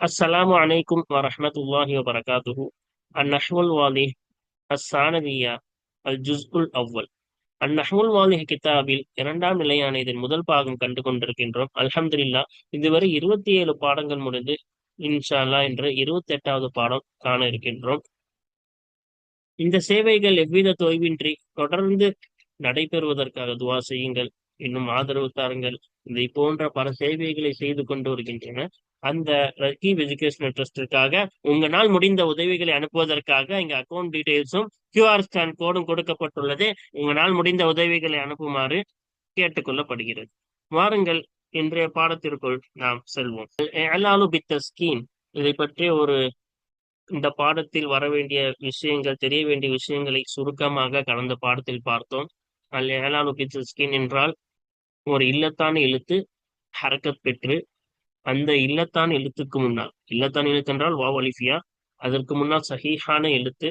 அஸ்ஸலாமு அலைக்கும் வரஹமத்துல்லாஹி வபரகாத்துஹு. அந்நஹ்முல் வாலிஹ் அஸ்ஸானவியா அல் ஜுஸ்குல் அவ்வல். அந்நஹ்முல் வாலிஹ் கிதாபில் இரண்டாம் நிலையான இதன் முதல் பாகம் கண்டு கொண்டிருக்கின்றோம். அல்ஹம்துலில்லா இதுவரை இருபத்தி ஏழு பாடங்கள் முடிந்து இன்ஷா என்று இருபத்தி எட்டாவது பாடம் காண இருக்கின்றோம். இந்த சேவைகள் எவ்வித தொய்வின்றி தொடர்ந்து நடைபெறுவதற்காக துவா செய்யுங்கள். இன்னும் ஆதரவு தாருங்கள். இதை போன்ற பல சேவைகளை செய்து கொண்டு வருகின்றன. அந்த ரகீப் எஜுகேஷனல் ட்ரஸ்டிற்காக உங்களால் முடிந்த உதவிகளை அனுப்புவதற்காக இங்க அக்கௌண்ட் டீடைல்ஸும் கியூஆர் ஸ்கேன் கோடும் கொடுக்கப்பட்டுள்ளது. உங்களால் முடிந்த உதவிகளை அனுப்புமாறு கேட்டுக்கொள்ளப்படுகிறது. வாருங்கள் இன்றைய பாடத்திற்குள் நாம் செல்வோம். அலாலு ஸ்கீம் இதை பற்றி ஒரு இந்த பாடத்தில் வர வேண்டிய விஷயங்கள் தெரிய வேண்டிய விஷயங்களை சுருக்கமாக கடந்த பாடத்தில் பார்த்தோம். அல் ஏலாலு ஸ்கீன் என்றால் ஒரு இல்லத்தான எழுத்து ஹரக்கத் பெற்று அந்த இல்லத்தான் எழுத்துக்கு முன்னால் இல்லத்தான் எழுத்து என்றால் வா அலிஃபியா அதற்கு முன்னால் சஹீஹான எழுத்து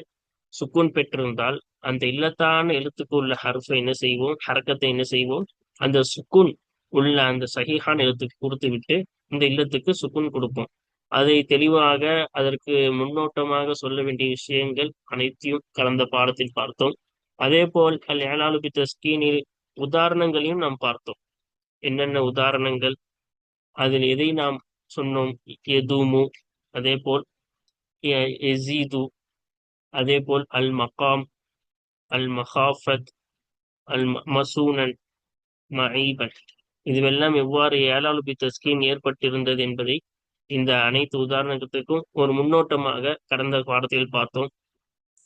சுக்குன் பெற்றிருந்தால் அந்த இல்லத்தான எழுத்துக்கு உள்ள ஹர்ஃபை என்ன செய்வோம்? ஹரக்கத்தை என்ன செய்வோம்? அந்த சுக்குன் உள்ள அந்த சஹீஹான எழுத்துக்கு கொடுத்து விட்டு இந்த இல்லத்துக்கு சுக்குன் கொடுப்போம். அதை தெளிவாக அதற்கு முன்னோட்டமாக சொல்ல வேண்டிய விஷயங்கள் அனைத்தையும் கலந்த பாடத்தில் பார்த்தோம். அதே போல் அல் ஏலாலுபி தஸ்கீனில் உதாரணங்களையும் நாம் பார்த்தோம். என்னென்ன உதாரணங்கள் அதில் எதை நாம் சொன்னோம்? எதுமு அதே போல் எசீது அதே போல் அல் மகாம் அல் மஹாஃபத் அல் மசூனன் மஹீபன். இதுவெல்லாம் எவ்வாறு ஏழாலுபி தஸ்கீன் ஏற்பட்டிருந்தது என்பதை இந்த அனைத்து உதாரணத்துக்கும் ஒரு முன்னோட்டமாக கடந்த பாடத்தில் பார்த்தோம்.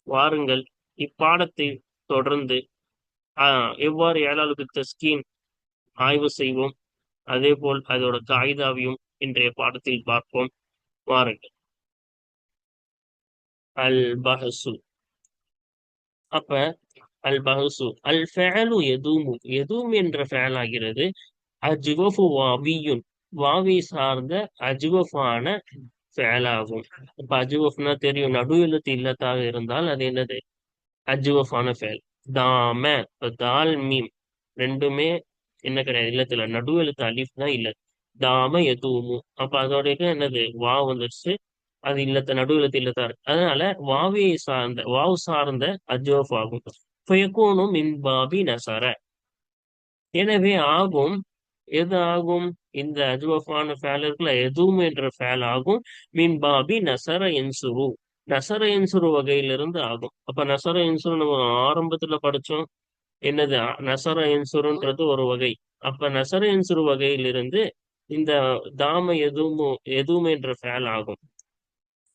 வாருங்கள் இப்பாடத்தை தொடர்ந்து எவ்வாறு ஏழாலுபி தஸ்கீன் ஆய்வு செய்வோம். அதே போல் அதோட காகிதாவையும் இன்றைய பாடத்தில் பார்ப்போம். வாருங்கள். அல் பஹசு அப்ப அல் பஹசு அல் ஃபேலு எதுவும் எதுவும் என்ற ஃபேல் ஆகிறது அஜ்வஃபு வாவியுன். வாவி சார்ந்த அஜ்வஃபான ஃபேலாகும் அப்ப அஜ்வஃப்னா தெரியும். நடு எழுத்து இல்லத்தாக இருந்தால் அது என்னது? அஜ்வஃபான ஃபேல் தாம தால் மீம். ரெண்டுமே என்ன கிடையாது. இல்லத்துல நடு எழுத்து அலிஃப் தான் இல்ல. தாம எதுவும். அப்ப அதோடைய என்னது? வா வந்துருச்சு. அது இல்லத்த நடு எழுத்து இல்லத்தா. இருக்கு அதனால வாவியை சார்ந்த வாவு சார்ந்த அஜோஃப் ஆகும். ஃபயக்கூனும் மின்பாபி நசர. எனவே ஆகும். எது ஆகும்? இந்த அஜுவஃபான ஃபேல் இருக்குல்ல எதுவும் என்ற ஃபேல் ஆகும். மின் பாபி நசர என்சுரு. நசர என்சுரு வகையிலிருந்து ஆகும். அப்ப நசர என்சுரு நம்ம ஆரம்பத்துல படிச்சோம். என்னது? நசர இன்சுருன்றது ஒரு வகை. அப்ப நசர இன்சுரு வகையிலிருந்து இந்த தாம எதுவும் எதுவும் என்ற ஃபேல் ஆகும்.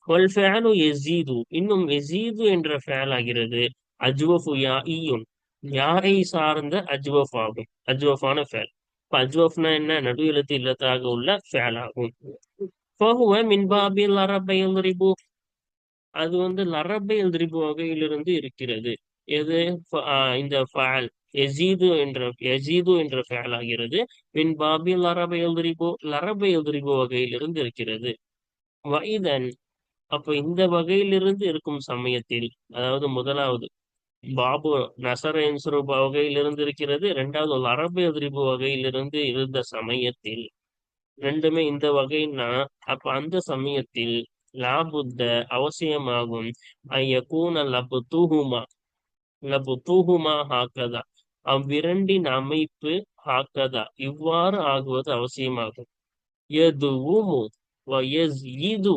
ஒல் ஃபேலு எசீது இன்னும் எசீது என்ற ஃபேல் ஆகிறது. அஜ்வஃபு யா ஈயும் யாரை சார்ந்த அஜ்வஃப் ஆகும். அஜ்வஃபான ஃபேல். இப்ப அஜ்வஃப்னா என்ன? நடு எழுத்து இல்லத்தாக உள்ள ஃபேல் ஆகும். ஃபஹுவ மின்பாபில் லரபைல் ரிபு அது வந்து லரபை ரிபு வகையிலிருந்து இருக்கிறது. எது? இந்த ஃபேல் எசீது என்ற எசீது என்ற ஃபேல் ஆகிறது பின் பாபி லரப எழுதிரிபோ லரப எழுதிரிபோ வகையிலிருந்து இருக்கிறது. வைதன் அப்ப இந்த வகையிலிருந்து இருக்கும் சமயத்தில் அதாவது முதலாவது பாபு நசர என்சுரு வகையிலிருந்து இருக்கிறது. இரண்டாவது லரபு எதிரிபு வகையிலிருந்து இருந்த சமயத்தில். ரெண்டுமே இந்த வகைன்னா அப்ப அந்த சமயத்தில் லாபுத்த அவசியமாகும். ஐயக்கூன லபு தூகுமா லபுத்துஹுமா ஹாக்கதா. அவ்விரண்டின் அமைப்பு ஹாக்கதா. இவ்வாறு ஆகுவது அவசியமாகும். எதுவுமு இது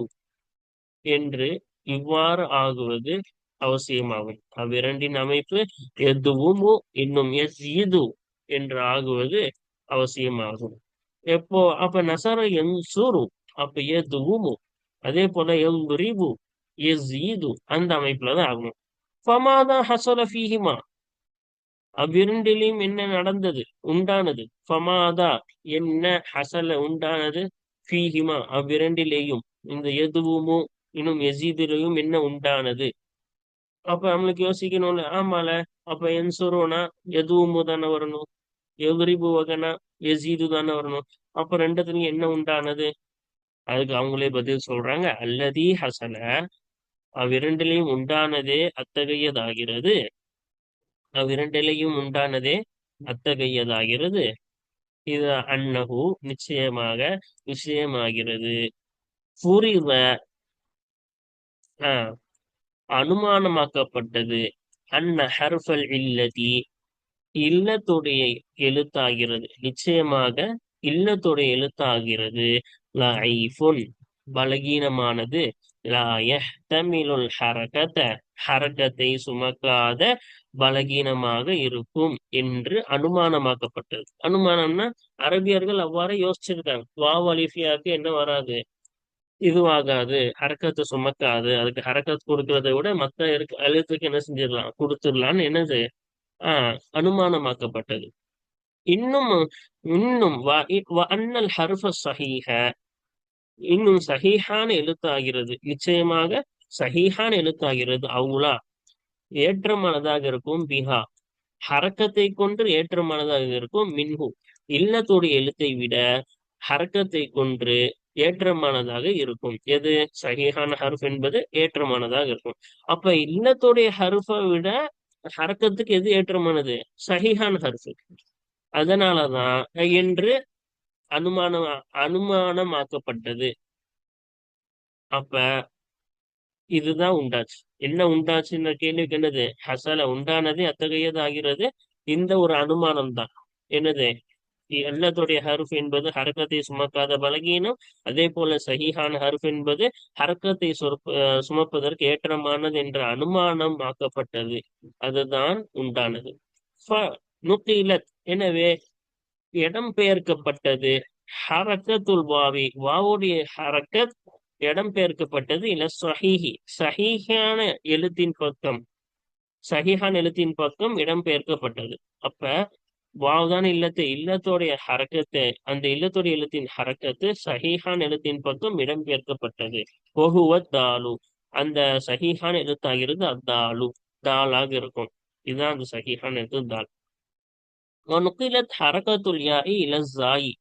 என்று இவ்வாறு ஆகுவது அவசியமாகும். அவ்விரண்டின் அமைப்பு எதுவுமு இன்னும் எஸ் இது என்று ஆகுவது அவசியமாகும். எப்போ அப்ப நசர என் சுரு அப்ப எதுவுமு அதே போல எல் ரிபு எஸ் இது அந்த அமைப்புலதான் ஆகணும் ஃபமாதா ஹசல ஃபீஹிமா. அவ்விரண்டிலையும் என்ன நடந்தது? உண்டானது. ஃபமாதா என்ன ஹசல உண்டானது? ஃபீஹிமா அவ்விரண்டிலேயும் இந்த எதுவுமோ இன்னும் எசீதிலையும் என்ன உண்டானது? அப்ப நம்மளுக்கு யோசிக்கணும்ல ஆமால அப்ப என்சுரோனா எதுவுமோ தானே வரணும். எதிரிபு வகனா எசீது தானே வரணும். அப்ப ரெண்டுத்துலயும் என்ன உண்டானது? அதுக்கு அவங்களே பதில் சொல்றாங்க அல்லதி ஹசல அவ்விரண்டிலையும் உண்டானதே அத்தகையதாகிறது. அவ்விரண்டிலையும் உண்டானதே அத்தகையதாகிறது. இது அன்னகு நிச்சயமாக விஷயமாகிறது. புரித அனுமானமாக்கப்பட்டது. அன்ன ஹர்ஃபல் இல்லதி இல்லத்துடைய எழுத்தாகிறது. நிச்சயமாக இல்லத்துடைய எழுத்தாகிறது. பலகீனமானது. லாயஹ்தமிலுல் ஹரகத ஹரகத்தை சுமக்காத பலகீனமாக இருக்கும் என்று அனுமானமாக்கப்பட்டது. அனுமானம்னா அரபியர்கள் அவ்வாறு யோசிச்சிருக்காங்க. வாவ் அலிஃபியாவுக்கு என்ன வராது? இதுவாகாது ஹரக்கத்தை சுமக்காது அதுக்கு ஹரக்கத் கொடுக்கறதை விட மத்த இருக்க எழுத்துக்கு என்ன செஞ்சிடலாம்? கொடுத்துடலான்னு என்னது? ஆஹ் அனுமானமாக்கப்பட்டது. இன்னும் இன்னும் அன்னல் ஹர்ஃப சஹீஹ இன்னும் சஹீஹான எழுத்தாகிறது. நிச்சயமாக சஹீஹான எழுத்தாகிறது. அவுலா ஏற்றமானதாக இருக்கும். பிஹா ஹரக்கத்தை கொண்டு ஏற்றமானதாக இருக்கும். மின்ஹு இல்லத்துடைய எழுத்தை விட ஹரக்கத்தை கொன்று ஏற்றமானதாக இருக்கும். எது? சகிஹான ஹருஃப் என்பது ஏற்றமானதாக இருக்கும். அப்ப இல்லத்துடைய ஹருஃபை விட ஹரக்கத்துக்கு எது ஏற்றமானது? சகிஹான் ஹருஃபு. அதனாலதான் என்று அனுமானம் அனுமானமாக்கப்பட்டது. அப்ப இதுதான் உண்டாச்சு. என்ன உண்டாச்சுன்ற கேள்விக்கு என்னது? ஹசல உண்டானது அத்தகையது ஆகிறது. இந்த ஒரு அனுமானம் தான் என்னது? எல்லாத்துடைய ஹருஃப் என்பது ஹரக்கத்தை சுமக்காத பலகீனம். அதே போல சஹிஹான ஹருஃப் என்பது ஹரக்கத்தை சுமப்பதற்கு ஏற்றமானது என்ற அனுமானம் ஆக்கப்பட்டது அதுதான் உண்டானது. நுக்கிலத் எனவே இடம் பெயர்க்கப்பட்டது. ஹரக்கத்துல் வாவி வாவுடைய ஹரக்கத் இடம்பெயர்க்கப்பட்டது இல்ல சஹிஹி. சஹிஹான எழுத்தின் பக்கம் சஹிஹான் எழுத்தின் பக்கம் இடம்பெயர்க்கப்பட்டது அப்ப வாவ்தான் இல்லத்து இல்லத்தோடைய ஹரக்கத்து அந்த இல்லத்துடைய எழுத்தின் ஹரக்கத்து சஹிஹான் எழுத்தின் பக்கம் இடம்பெயர்க்கப்பட்டது ஒகுவ தாலு. அந்த சஹிஹான் எழுத்தாகிறது அத்தாலு தாலாக இருக்கும். இதுதான் அந்த சஹிஹான் எழுத்து தால். நுக்கிலத் ஹரக்கத்துல் யாயி இல ஜாயி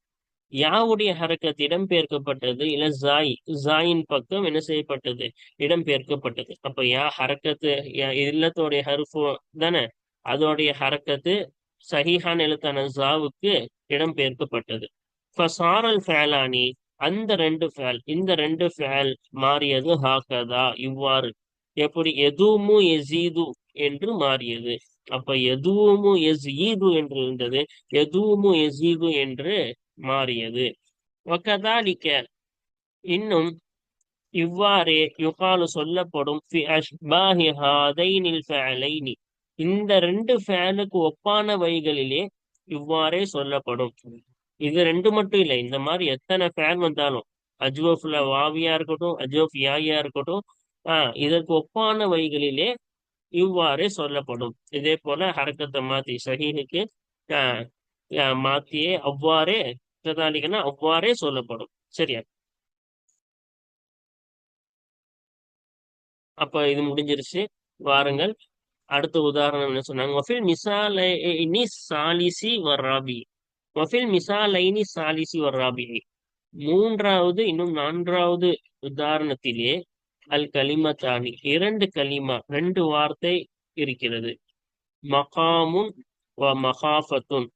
யாவுடைய ஹரக்கத் இடம்பெயர்க்கப்பட்டது? இல ஜாய் ஜாயின் பக்கம் என்ன செய்யப்பட்டது? இடம்பெயர்க்கப்பட்டது. அப்ப யா ஹரக்கத்து இல்லத்தோடைய ஹருஃபு தானே? அதோடைய ஹரக்கத்து சஹிஹான் எழுத்தான ஜாவுக்கு இடம்பெயர்க்கப்பட்டது. ஃபசாரல் ஃபேலானி அந்த ரெண்டு ஃபேல் இந்த ரெண்டு ஃபேல் மாறியது ஹாக்கதா இவ்வாறு எப்படி? எதுமு எசீது என்று மாறியது. அப்ப எதுவுமு எஸ்ஈது என்று இருந்தது எதுவும் எசீது என்று மாறியது. ஒக்கதாலிக்க இன்னும் இவ்வாறே யுகாலு சொல்லப்படும் ஃபேலைனி இந்த ரெண்டு ஃபேனுக்கு ஒப்பான வைகளிலே இவ்வாறே சொல்லப்படும். இது ரெண்டு மட்டும் இல்லை இந்த மாதிரி எத்தனை ஃபேன் வந்தாலும் அஜ்வஃப்ல வாவியா இருக்கட்டும் அஜ்வஃப் யாயா இருக்கட்டும் ஆஹ் இதற்கு ஒப்பான வைகளிலே இவ்வாறே சொல்லப்படும். இதே போல ஹரக்கத்தை மாத்தி சஹீனுக்கு ஆஹ் மாத்தியே அவ்வாறே பிரதானிகனா அவ்வாறே சொல்லப்படும். சரியா? அப்ப இது முடிஞ்சிருச்சு. வாருங்கள். அடுத்த உதாரணம் என்ன சொன்னாங்க? வஃபில் மிசாலைனி சாலிசி வர்ராபி வஃபில் மிசாலைனி சாலிசி வர்ராபி மூன்றாவது இன்னும் நான்காவது உதாரணத்திலே அல் கலிமத்தானி இரண்டு கலிமா ரெண்டு வார்த்தை இருக்கிறது. மகாமுன் வ மகாஃபத்துன்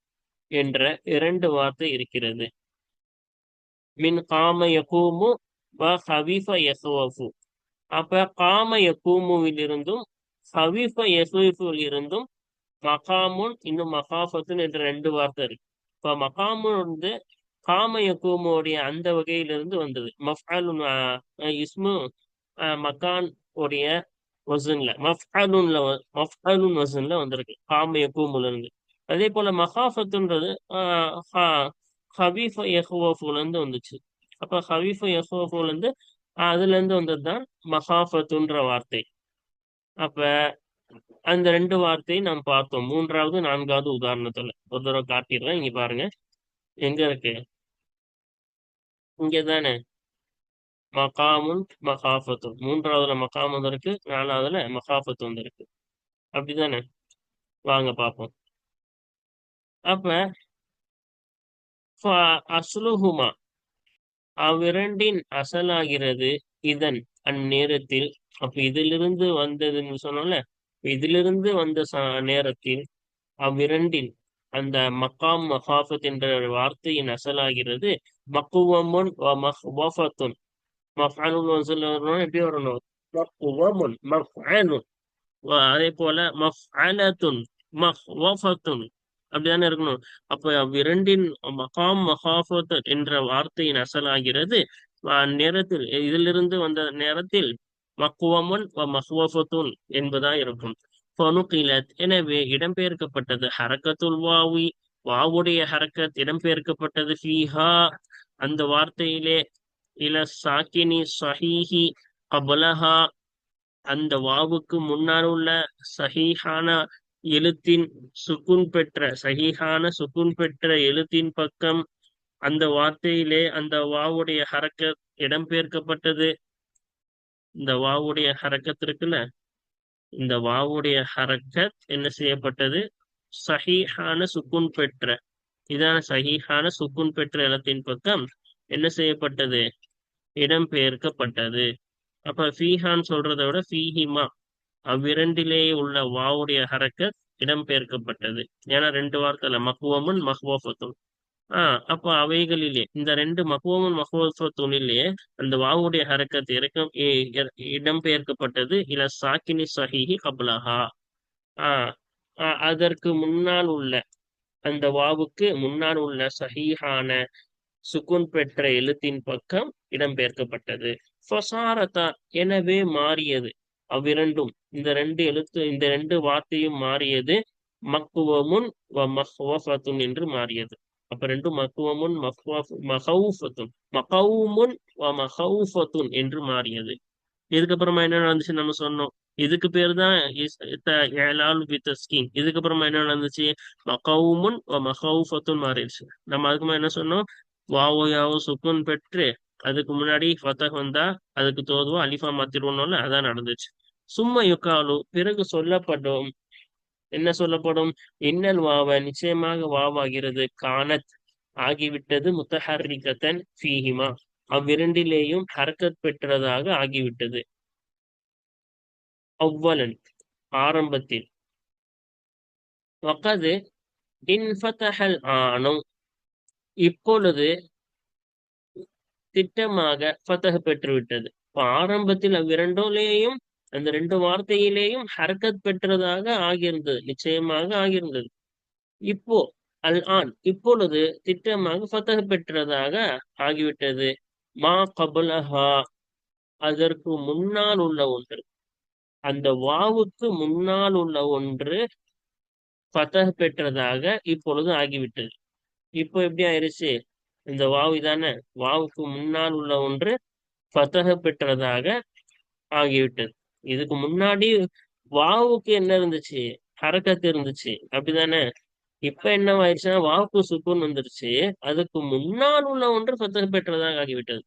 என்ற இரண்டு வார்த்தை இருக்கிறது. மின் காம யகூமு வ ஹவிஃப யசுவஃபு அப்ப காம யகூமுவிலிருந்தும் ஹவிஃப யசுஃபில் மகாமுன் இன்னும் மகாஃபத்துன் என்ற ரெண்டு வார்த்தை இருக்கு. இப்ப மகாமுன் வந்து காம யகூமுடைய அந்த வகையிலிருந்து வந்தது. மஃபாலுன் இஸ்மு மகான் உடைய வசன்ல மஃபாலுன்ல மஃபாலுன் வசன்ல வந்திருக்கு காம யக்கூமுல இருந்து அதே போல மகாஃபத்துன்றது ஹவீஃப யஹுவஃபுல இருந்து வந்துச்சு. அப்ப ஹவீஃப யஹுவஃபுல இருந்து அதுல இருந்து வந்தது தான் மகாஃபத்துன்ற வார்த்தை. அப்ப அந்த ரெண்டு வார்த்தையை நாம் பார்த்தோம். மூன்றாவது நான்காவது உதாரணத்துல. ஒரு தடவை காட்டிடுறேன் இங்க பாருங்க. எங்க இருக்கு? இங்க தானே மகாமுன் மகாஃபத்தும் மூன்றாவதுல மகாம் வந்திருக்கு நாலாவதுல மகாஃபத்து வந்திருக்கு. அப்படிதானே? வாங்க பார்ப்போம். அப்ப அசுலுஹுமா அவ்விரண்டின் அசலாகிறது இதன் அந்நேரத்தில். அப்ப இதிலிருந்து வந்ததுன்னு சொன்னோம்ல இதிலிருந்து வந்த நேரத்தில் அவ்விரண்டின் அந்த மக்காம் மஹாஃபத் என்ற வார்த்தையின் அசலாகிறது. மக்குவமுன் மஹ்வஃபத்துன் மஃஅலுல் வசூல் எப்படி வரணும் அதே போல மஃவஃபத்துன் அப்படிதானே இருக்கணும் அப்ப இரண்டின் மகாம் மகாஃபத் என்ற வார்த்தையின் அசலாகிறது. நேரத்தில் இதிலிருந்து வந்த நேரத்தில் மக்குவமுன் மஹ்வஃபத்துன் என்பதா இருக்கும். எனவே இடம்பெயர்க்கப்பட்டது ஹரக்கத்துல் வாவி. வாவுடைய ஹரக்கத் இடம்பெயர்க்கப்பட்டது ஃபீஹா. அந்த வார்த்தையிலே இல சாக்கினி சஹீஹி கபலஹா. அந்த வாவுக்கு முன்னால் உள்ள சஹீஹான எழுத்தின் சுக்குன் பெற்ற சஹீஹான சுக்குன் பெற்ற எழுத்தின் பக்கம் அந்த வார்த்தையிலே அந்த வாவுடைய ஹரக்க இடம்பெயர்க்கப்பட்டது. இந்த வாவுடைய ஹரக்கத் இருக்குல்ல? இந்த வாவுடைய ஹரக்கத் என்ன செய்யப்பட்டது? சஹீஹான சுக்குன் பெற்ற இதான சஹீஹான சுக்குன் பெற்ற இடத்தின் பக்கம் என்ன செய்யப்பட்டது? இடம்பெயர்க்கப்பட்டது. அப்ப ஃபீஹான் சொல்றதை விட ஃபீஹிமா அவ்விரண்டிலே உள்ள வாவுடைய ஹரக்க இடம்பெயர்க்கப்பட்டது. ஏன்னா ரெண்டு வார்த்தையில மக்குவமுன் மஹ்வோஃபத்தும் ஆஹ் அப்ப அவைகளிலே இந்த ரெண்டு மக்குவமுன் மஹ்வோஃபத்துனிலே அந்த வாவுடைய ஹரக்கத் இறக்கம் இடம்பெயர்க்கப்பட்டது. இல சாக்கினி சஹிஹி கபலஹா. ஆஹ் அதற்கு முன்னால் உள்ள அந்த வாவுக்கு முன்னால் உள்ள சஹீஹான சுக்குன் பெற்ற எழுத்தின் பக்கம் இடம்பெயர்க்கப்பட்டது. ஃபசாரதா எனவே மாறியது. அவ்விரண்டும் இந்த ரெண்டு எழுத்து இந்த ரெண்டு வார்த்தையும் மாறியது. மக்குவமுன் மஹ்வஃபத்துன் என்று மாறியது. அப்ப ரெண்டும் மக்குவமுன் மஹவுஃபத்துன் மகவுமுன் மஹவுஃபத்துன் என்று மாறியது. இதுக்கப்புறமா என்ன நடந்துச்சு நம்ம சொன்னோம்? இதுக்கு பேர் தான் இதுக்கப்புறமா என்ன நடந்துச்சு? மகவுமுன் மஹவுஃபத்துன் மாறிடுச்சு. நம்ம அதுக்குமா என்ன சொன்னோம்? வாவோ யாவோ சுக்குன் பெற்று அதுக்கு முன்னாடி ஃபத்தக் வந்தா அதுக்கு தோதுவோ அலிஃபா மாத்திருவோம்ல அதான் நடந்துச்சு. சும்மா யுக்காலு பிறகு சொல்லப்படும். என்ன சொல்லப்படும்? இன்னல் வாவ நிச்சயமாக வாவாகிறது. கானத் ஆகிவிட்டது முத்தஹர்ரிகத்தன் ஃபீஹிமா. அவ்விரண்டிலேயும் ஹரக்கத் பெற்றதாக ஆகிவிட்டது. அவ்வலன் ஆரம்பத்தில். வக்கது இன்ஃபத்தஹல் ஆனும். இப்பொழுது திட்டமாக பத்தக பெற்றுவிட்டது. இப்போ ஆரம்பத்தில் அவ்விரண்டோலேயும் அந்த ரெண்டு வார்த்தையிலேயும் ஹர்கத் பெற்றதாக ஆகியிருந்தது. நிச்சயமாக ஆகியிருந்தது. இப்போ அல் ஆன் இப்பொழுது திட்டமாக பத்தக பெற்றதாக ஆகிவிட்டது. மா கபலஹா அதற்கு முன்னால் உள்ள ஒன்று. அந்த வாவுக்கு முன்னால் உள்ள ஒன்று பத்தக பெற்றதாக இப்பொழுது ஆகிவிட்டது. இப்போ எப்படி ஆயிருச்சு? இந்த வாவு தானே வாவுக்கு முன்னால் உள்ள ஒன்று ஃபத்தஹ பெற்றதாக ஆகிவிட்டது. இதுக்கு முன்னாடி வாவுக்கு என்ன இருந்துச்சு? ஹரக்கத்து இருந்துச்சு. அப்படிதானே? இப்ப என்ன ஆயிடுச்சுன்னா வாவுக்கு சுக்குன் வந்துருச்சு. அதுக்கு முன்னால் உள்ள ஒன்று ஃபத்தஹ பெற்றதாக ஆகிவிட்டது.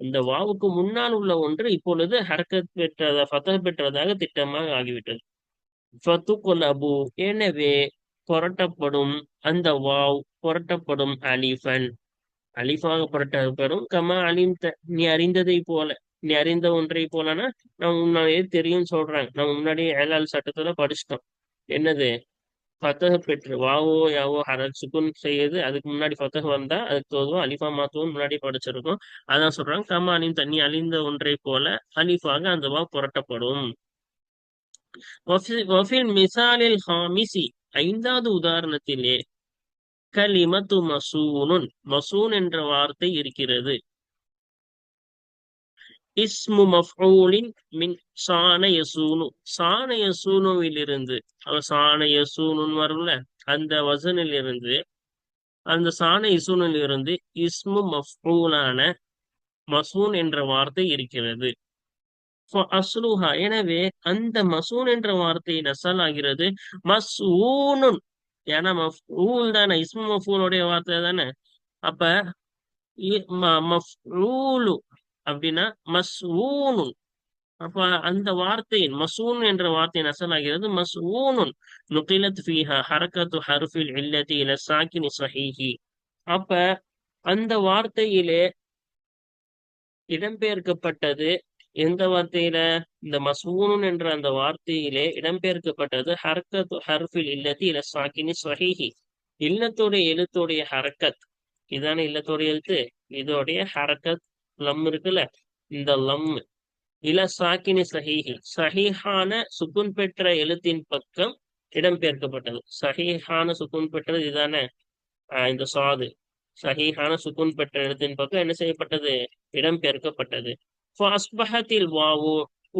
இந்த வாவுக்கு முன்னால் உள்ள ஒன்று இப்பொழுது ஹரக்கத் பெற்றதா ஃபத்தஹ பெற்றதாக திட்டமாக ஆகிவிட்டது. ஃபத்துக்குல் அபு எனவே புரட்டப்படும் அந்த வாவ் புரட்டப்படும் அலிஃபன். அலிஃபாக புரட்டப்படும். கமா அலிந்த நீ அறிந்ததை போல நீ அறிந்த ஒன்றை போலனா நம்ம முன்னாடியே தெரியும் சொல்றாங்க நம்ம முன்னாடியே ஏழாள் சட்டத்துல படிச்சிட்டோம். என்னது? ஃபத்தக பெற்று வாவோ யாவோ ஹரல் சுக்குன் செய்யுது அதுக்கு முன்னாடி ஃபத்தக வந்தா அதுக்கு தோதுவோ அலிஃபா மாத்துவோம் முன்னாடி படிச்சிருக்கோம். அதான் சொல்றாங்க கமா அலின் தண்ணி அழிந்த ஒன்றை போல அலிஃபாக அந்த வா புரட்டப்படும். மிசாலில் ஹாமிசி ஐந்தாவது உதாரணத்திலே கலிமத்து மசூனுன் மசூன் என்ற வார்த்தை இருக்கிறது. இஸ்மு மஃஊலின் மின் சான யசூனு. சான யசூனுவிலிருந்து சான யசூனுன் வரும்ல அந்த வசனில் இருந்து அந்த சான இசூனில் இருந்து இஸ்மு மஃஊலான மசூன் என்ற வார்த்தை இருக்கிறது. அஸ்லுஹா எனவே அந்த மசூன் என்ற வார்த்தை நசல் ஆகிறது. மசூனுன். ஏன்னா மஃபூல் தானே இஸ்மு மஃபூலுடைய வார்த்தை தானே? அப்ப மஃபூலு அப்படின்னா மஸ்ஊனுன் அப்ப அந்த வார்த்தையின் மசூன் என்ற வார்த்தையின் அசலாகிறது மசூனுன். நுகிலத் ஃபீஹா ஹரக்கத்து ஹர்ஃபில் இல்லதி இல சாக்கினி சஹீஹி. அப்ப அந்த வார்த்தையிலே இடம்பெயர்க்கப்பட்டது எந்த வார்த்தையில? இந்த மசூனு என்ற அந்த வார்த்தையிலே இடம்பெயர்க்கப்பட்டது ஹர்கத் ஹர்ஃபில் இல்லத்தி இல சாக்கினி ஸ்வஹீஹி இல்லத்துடைய எழுத்துடைய ஹரக்கத். இதான இல்லத்துடைய எழுத்து? இதோடைய ஹரக்கத். லம் இருக்குல்ல? இந்த லம். இல சாக்கினி சஹீஹி. சஹிஹான சுக்குன் பெற்ற எழுத்தின் பக்கம் இடம்பெயர்க்கப்பட்டது. சஹிஹான சுக்குன் பெற்றது இதானே? ஆஹ் இந்த சாது. சஹிஹான சுக்குன் பெற்ற எழுத்தின் பக்கம் என்ன செய்யப்பட்டது? இடம்பெயர்க்கப்பட்டது. வாவு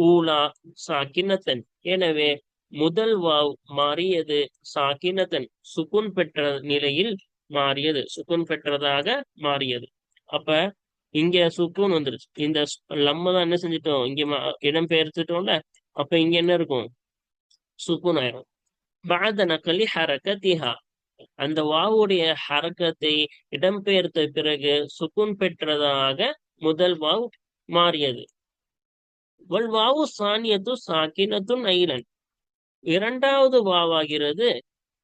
ஊலா சாக்கினத்தன் எனவே முதல் வாவ் மாறியது சாக்கினத்தன். சுக்குன் பெற்ற நிலையில் மாறியது. சுக்குன் பெற்றதாக மாறியது. அப்ப இங்க சுக்குன் வந்துருச்சு. இந்த லம்ம தான் என்ன செஞ்சிட்டோம்? இங்க இடம் பெயர்த்துட்டோம்ல? அப்ப இங்க என்ன இருக்கும்? சுக்குன் ஆயிரும். பாத நக்கலி ஹரகத்திஹா அந்த வாவுடைய ஹரக்கத்தை இடம்பெயர்த்த பிறகு சுக்குன் பெற்றதாக முதல் வாவ் மாறியது. வல் வாவு சானியத்து சாக்கினத்துன் ஐலன். இரண்டாவது வாவாகிறது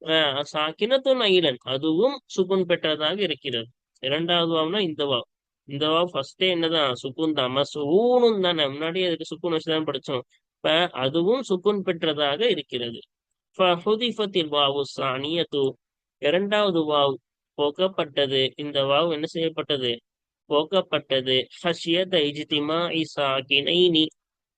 அஹ், சாக்கினத்துன் ஐலன். அதுவும் சுகுன் பெற்றதாக இருக்கிறது. இரண்டாவது வாவ்னா இந்த வாவ். இந்த வாவ் ஃபர்ஸ்டே என்னதான் சுக்குன் தான். சூனும் தானே. முன்னாடி அதுக்கு சுக்குன் வச்சுதான் படிச்சோம். இப்ப அதுவும் சுக்குன் பெற்றதாக இருக்கிறது. வாவு சானியத்து. இரண்டாவது வாவ் போக்கப்பட்டது. இந்த வாவ் என்ன செய்யப்பட்டது? போக்கப்பட்டது. ஹஷியத் இஜ்திமாஇ இசாகினைனி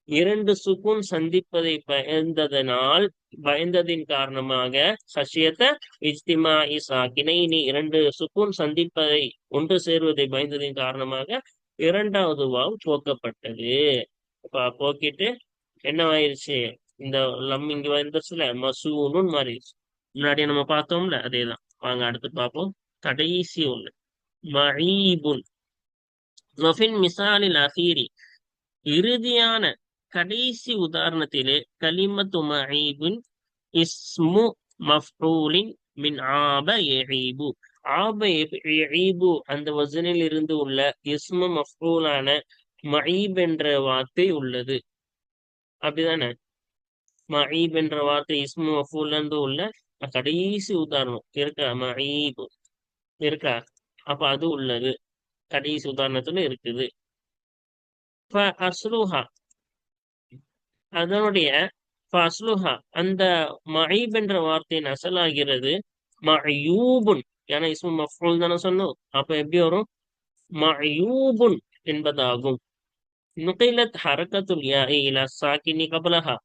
இரண்டு சுக்குன் சந்திப்பதை பயந்ததனால் பயந்ததின் காரணமாக ஹஷியத இஜ்திமாஇ சாகினைனி இரண்டு சுக்கும் சந்திப்பதை ஒன்று சேருவதை பயந்ததின் காரணமாக இரண்டாவது வாவ் போக்கப்பட்டது. போக்கிட்டு என்னவாயிருச்சு இந்த லம் இங்க வந்துருச்சுல மசூனுன்னு மாறிடுச்சு. முன்னாடி நம்ம பார்த்தோம்ல அதேதான். வாங்க அடுத்து பார்ப்போம். கடைசி ஒண்ணு. மஈபுன் வஃபின் மிசாலில் அஹீரி. இறுதியான கடைசி உதாரணத்திலே கலிமத்து மஈபுன் இஸ்மு மஃபூலின் மின் ஆப எஹீபு ஆப எஹீபு அந்த வசனில் இருந்து உள்ள இஸ்மு மஃபூலான மஹீப் என்ற வார்த்தை உள்ளது. அப்படிதானே? மஹீப் என்ற வார்த்தை இஸ்மு மஃபூல்ல இருந்து உள்ள கடைசி உதாரணம். இருக்கா? மஹீப். இருக்கா? அப்ப அது உள்ளது. கடைசி உதாரணத்துல இருக்குது. அஸ்லுஹா அதனுடைய அஸ்லுஹா அந்த மஹீப் என்ற வார்த்தையின் அசலாகிறது. மயூபுன் ஏன்னா இஸ்மு மஃபூல் தானே சொன்னோம். அப்ப எப்படி வரும்? மயூபுன் என்பதாகும். நுகைலத் ஹரக்கத்துல் யா இலா சாக்கினி கபலஹா.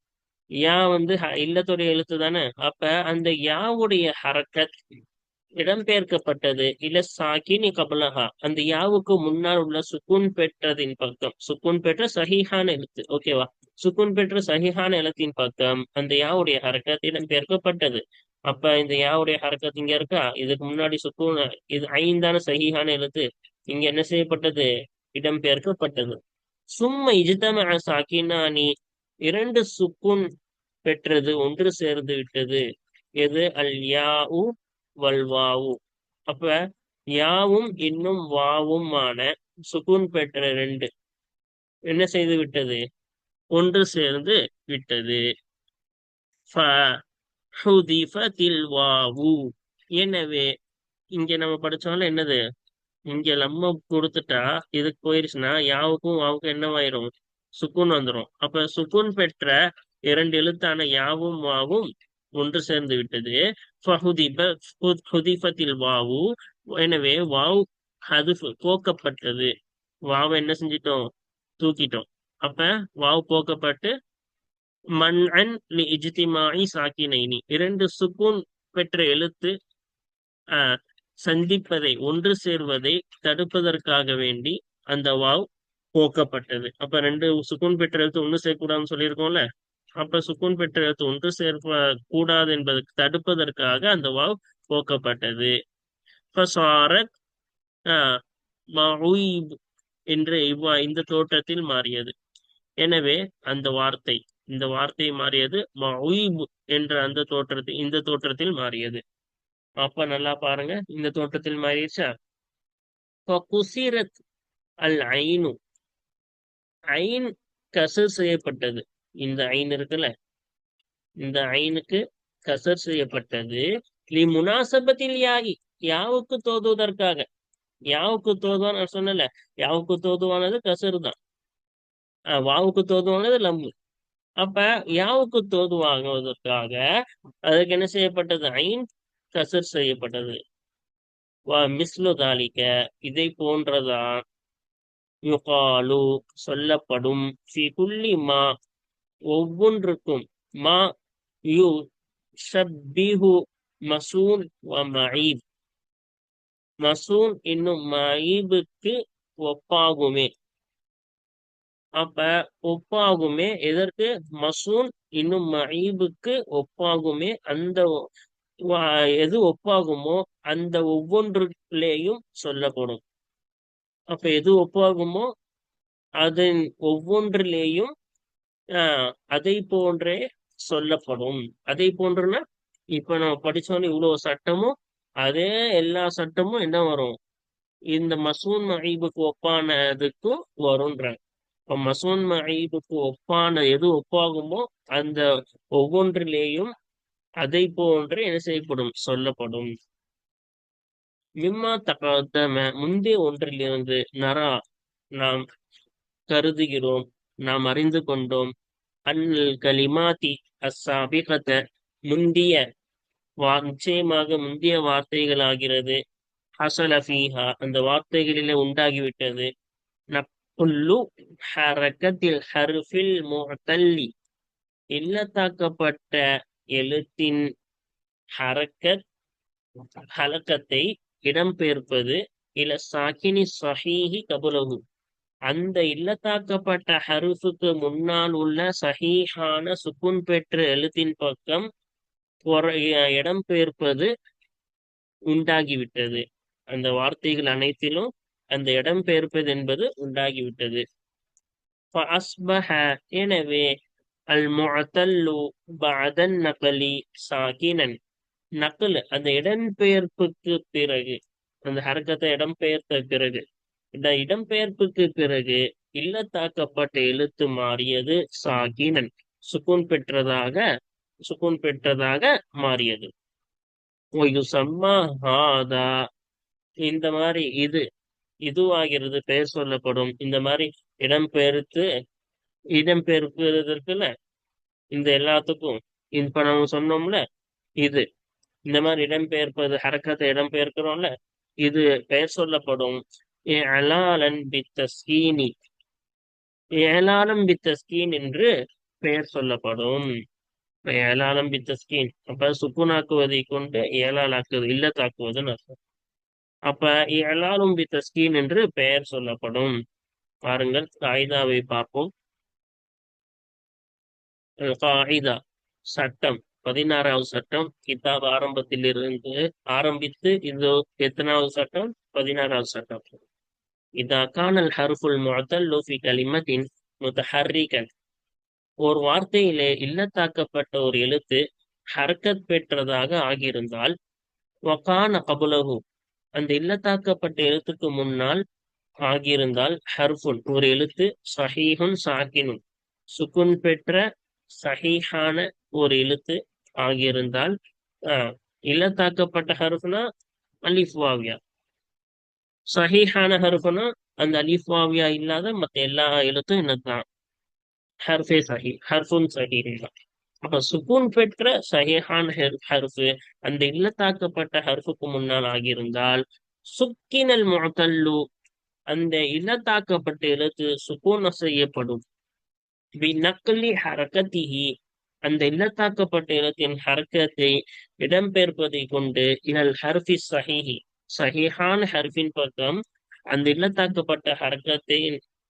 யா வந்து இல்லத்துடைய எழுத்து தானே. அப்ப அந்த யாவுடைய ஹரக்கத் இடம்பெயர்க்கப்பட்டது. இல்ல சாக்கினி கபலஹா. அந்த யாவுக்கு முன்னால் உள்ள சுக்குன் பெற்றதின் பக்கம். சுக்குன் பெற்ற சஹீஹான எழுத்து. ஓகேவா சுக்குன் பெற்ற சஹீஹான எழுத்தின் பக்கம் அந்த யாவுடைய ஹரக்கத் இடம்பெயர்க்கப்பட்டது. அப்ப இந்த யாவுடைய ஹரக்கத் இங்க இருக்கா? இதுக்கு முன்னாடி சுக்குன் இது ஐந்தான சகிஹான எழுத்து. இங்க என்ன செய்யப்பட்டது? இடம்பெயர்க்கப்பட்டது. சும்மா இஜிதம சாக்கினானி இரண்டு சுக்குன் பெற்றது ஒன்று சேர்ந்து விட்டது. எது? அல் யா உ வல்வாவு அப்ப யாவும் இன்னும் வாவுமான சுகுன் பெற்ற ரெண்டு. என்ன செய்து விட்டது? ஒன்று சேர்ந்து விட்டது. வாவு. எனவே இங்க நம்ம படிச்சோம்ல என்னது? இங்க லம்ம கொடுத்துட்டா இதுக்கு போயிருச்சுன்னா யாவுக்கும் வாவுக்கும் என்னவாயிரும்? சுக்குன் வந்துரும். அப்ப சுக்குன் பெற்ற இரண்டு எழுத்தான யாவும் வாவும் ஒன்று சேர்ந்து விட்டது. ஹுதிஃபத்தில் வாவு. எனவே வாவ் அது போக்கப்பட்டது. வாவை என்ன செஞ்சிட்டோம்? தூக்கிட்டோம். அப்ப வாவ் போக்கப்பட்டு மன்அன் லி இஜ்திமாஇ சாக்கினைனி. இரண்டு சுக்கூன் பெற்ற எழுத்து சந்திப்பதை ஒன்று சேர்வதை தடுப்பதற்காக வேண்டி அந்த வாவ் போக்கப்பட்டது. அப்ப ரெண்டு சுக்குன் பெற்ற எழுத்து ஒன்று சேர்க்கூடாதுன்னு சொல்லியிருக்கோம்ல? அப்ப சுக்குன் பெற்ற எழுத்து ஒன்று சேர்ப்ப கூடாது என்பதற்கு தடுப்பதற்காக அந்த வாவ் போக்கப்பட்டது. ஃபசாரத் ஆஹ், என்று இவ்வா இந்த தோற்றத்தில் மாறியது. எனவே அந்த வார்த்தை இந்த வார்த்தை மாறியது மஉய்ப் என்ற அந்த தோற்றத்தில் இந்த தோற்றத்தில் மாறியது. அப்ப நல்லா பாருங்க இந்த தோற்றத்தில் மாறிடுச்சா? ஃபகுசிரத் அல் ஐனு ஐன் கசு செய்யப்பட்டது. இந்த ஐன் இருக்குல்ல? இந்த ஐனுக்கு கசர் செய்யப்பட்டது. லி முனாசபத்தில் யாகி யாவுக்கு தோதுவதற்காக. யாவுக்கு தோதுவான் நான் சொன்னல யாவுக்கு தோதுவானது கசர் தான். வாவுக்கு தோதுவானது லம்பு அப்ப யாவுக்கு தோதுவாகுவதற்காக அதுக்கு என்ன செய்யப்பட்டது? ஐன் கசர் செய்யப்பட்டது. வா மிஸ்லு தாலிக்க இதை போன்றதான் யுகாலு சொல்லப்படும். ஃபி குல்லி மா ஒவ்வொன்றுக்கும் மா யு ஷப்பிஹு மசூன் வ மஈப். மசூன் இன்னும் மஈபுக்கு ஒப்பாகுமே. அப்ப ஒப்பாகுமே எதற்கு? மசூன் இன்னும் மஈபுக்கு ஒப்பாகுமே. அந்த எது ஒப்பாகுமோ அந்த ஒவ்வொன்றுலேயும் சொல்லப்படும். அப்ப எது ஒப்பாகுமோ? அதன் ஒவ்வொன்றிலேயும் அதை போன்றே சொல்லப்படும். அதை போன்றுனா இப்ப நம்ம படிச்சோன்னு இவ்வளவு சட்டமும் அதே எல்லா சட்டமும் என்ன வரும்? இந்த மசூன் மஹீபுக்கு ஒப்பானதுக்கும் வரும்ன்ற. இப்ப மசூன் மஹீபுக்கு ஒப்பான எது ஒப்பாகுமோ அந்த ஒவ்வொன்றிலேயும் அதை போன்று என்ன செய்யப்படும்? சொல்லப்படும். மிம்மா தகதம முந்தைய ஒன்றிலிருந்து நரா நாம் கருதுகிறோம். நாம் அறிந்து கொண்டோம் அன்னல் கலிமாதி அஸ்ஸாபிகத முந்திய வா நிச்சயமாக முந்திய வார்த்தைகள் ஆகிறது ஹசலஃபீஹா அந்த வார்த்தைகளிலே உண்டாகிவிட்டது. நப்புல்லு ஹரக்கத்தில் ஹர்ஃபில் முஅத்தல்லி இல்லத்தாக்கப்பட்ட எழுத்தின் ஹரக்கத் ஹலக்கத்தை இடம்பெயர்ப்பது இல சாக்கினி சஹீஹி கபுலகு அந்த இல்லத்தாக்கப்பட்ட ஹருஃபுக்கு முன்னால் உள்ள சஹீஹான சுக்குன் பெற்ற எழுத்தின் பக்கம் இடம்பெயர்ப்பது உண்டாகிவிட்டது. அந்த வார்த்தைகள் அனைத்திலும் அந்த இடம்பெயர்ப்பது என்பது உண்டாகிவிட்டது. எனவே அல் முஅத்தல்லு பஅதன் நகலி சாகினன். நக்கல் அந்த இடம்பெயர்ப்புக்கு பிறகு அந்த ஹரக்கத்தை இடம்பெயர்த்த பிறகு இந்த இடம்பெயர்ப்புக்கு பிறகு இல்லத்தாக்கப்பட்ட எழுத்து மாறியது சாகினன். சுக்குன் பெற்றதாக சுக்குன் பெற்றதாக மாறியது. இந்த மாதிரி இது இதுவாகிறது பெயர் சொல்லப்படும். இந்த மாதிரி இடம்பெயர்த்து இடம்பெயர்ப்புல இந்த எல்லாத்துக்கும் இப்ப நம்ம சொன்னோம்ல இது. இந்த மாதிரி இடம்பெயர்ப்பது ஹரக்கத்தை இடம்பெயர்க்கிறோம்ல இது பெயர் சொல்லப்படும். ஏலாலன் பித்தஸ்கீனி. ஏலாலம் பித்தஸ்கீன் என்று பெயர் சொல்லப்படும். ஏலாலம் பித்தஸ்கீன். அப்ப சுக்குனாக்குவதை கொண்டு ஏலாலாக்குவது இல்லத்தாக்குவதுன்னு அர்த்தம். அப்ப ஏலாலும் பித்தஸ்கீன் என்று பெயர் சொல்லப்படும். பாருங்கள் காயிதாவை பார்ப்போம். காயிதா சட்டம் பதினாறாவது சட்டம். கிதாப் ஆரம்பத்தில் இருந்து ஆரம்பித்து இது எத்தனாவது சட்டம்? பதினாறாவது சட்டம். இதா கானல் ஹர்ஃபுல் முஅத்தல்லு ஃபி கலிமத்தின் முத்தஹர்ரிகன் ஒரு வார்த்தையிலே இல்லத்தாக்கப்பட்ட ஒரு எழுத்து ஹர்கத் பெற்றதாக ஆகியிருந்தால் வகான கபுலகு அந்த இல்லத்தாக்கப்பட்ட எழுத்துக்கு முன்னால் ஆகியிருந்தால் ஹர்ஃபுன் ஒரு எழுத்து சஹீஹுன் சாக்கினுன் சுக்குன் பெற்ற சஹீஹான ஒரு எழுத்து ஆகியிருந்தால் இல்லத்தாக்கப்பட்ட ஹர்ஃப்னா அலிஃபுவாவியா சஹீஹான ஹருஃபுனா அந்த அலிஃபாவியா இல்லாத மற்ற எல்லா எழுத்தும் என்னதான் ஹர்ஃபே சஹி ஹர்ஃபுன் சஹி அப்ப சுக்கூன் பெற்ற சஹீஹான் ஹர்ஃபு அந்த இல்லத்தாக்கப்பட்ட ஹர்ஃபுக்கு முன்னால் ஆகியிருந்தால் சுக்கினல் முஅத்தல்லு அந்த இல்லத்தாக்கப்பட்ட எழுத்து சுக்கூன செய்யப்படும். நக்கலி ஹரக்கத்திஹி அந்த இல்லத்தாக்கப்பட்ட இடத்தின் ஹர்க்கத்தை இடம்பெயர்ப்பதை கொண்டு இனல் ஹர்ஃபி சஹிஹி. சஹிஹான ஹர்ஃபின் பக்கம் அந்த இல்லத்தாக்கப்பட்ட ஹரக்கத்தை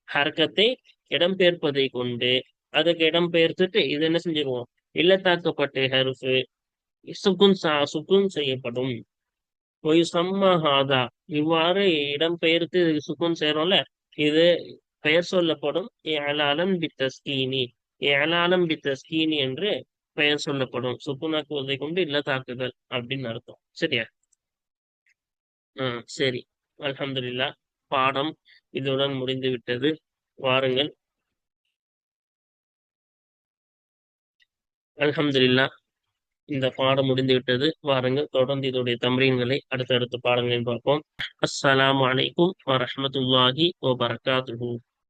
ஹர்கத்தை இடம்பெயர்ப்பதை கொண்டு அதுக்கு இடம்பெயர்த்துட்டு இது என்ன செஞ்சிருவோம்? இல்லத்தாக்கப்பட்ட ஹர்ஃபு சுக்குன் சா சுக்குன் செய்யப்படும். பொய் சம்மஹாதா இவ்வாறு இடம்பெயர்த்து சுக்குன் செய்யறோம்ல இது பெயர் சொல்லப்படும் ஏலாலம் பித்தஸ்கீனி. ஏலாலம் பித்தஸ்கீனி என்று பெயர் சொல்லப்படும். சுப்புனாக்குவதை கொண்டு இல்லத்தாக்குதல் அப்படின்னு அர்த்தம். சரியா? ஆஹ் சரி. அலமதுல்லா பாடம் இதுடன் முடிந்து விட்டது. வாருங்கள். அலமதுல்லா இந்த பாடம் முடிந்து விட்டது. வாருங்கள். தொடர்ந்து இதோடைய தம்ரீன்களை அடுத்தடுத்த பாடங்களில் பார்ப்போம். அஸ்ஸலாம் வலைக்கும் வரமத்துல்லாஹி ஓ பரகாத்து